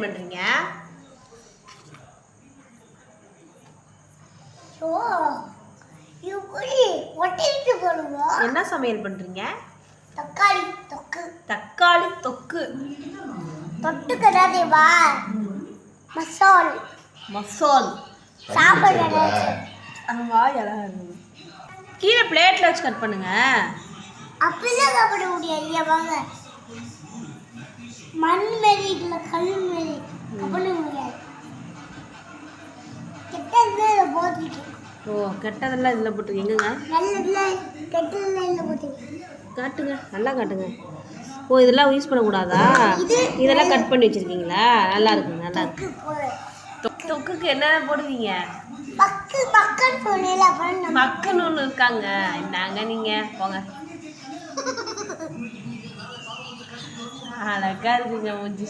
Maintain பண்ணுறீங்க என்ன சமையல் பண்ணுறீங்க தக்காளி தொக்கு. தக்காளி தொக்கு. தொட்டுக்கடாதே வா மசால். மசால். சாப்பிட ஆமா எல்லாம். கீழே பிளேட்டில் வச்சு கட் பண்ணுங்க. அப்படிதான் சாப்பிட முடியாது வாங்க. மண் மாரி கல் மாரி சாப்பிட முடியாது கெட்டதுல இதை போட்டுட்டு ஓ கெட்டதெல்லாம் இதில் போட்டுருக்கீங்க நல்லதுல கெட்டதுல இதில் போட்டுட்டு காட்டுங்க நல்லா காட்டுங்க. ஓ இதெல்லாம் யூஸ் பண்ணக்கூடாதா? இது- இதெல்லாம் கட் பண்ணி வச்சிருக்கீங்களா? நல்லா இருக்குங்க நல்லா இருக்கு. தொக்குக்கு என்னென்ன போடுவீங்க? அப்புறம் நம்ம மக்கன்னு ஒன்று இருக்காங்க. என்னங்க நீங்கள் போங்க. 啊，来干这些活去。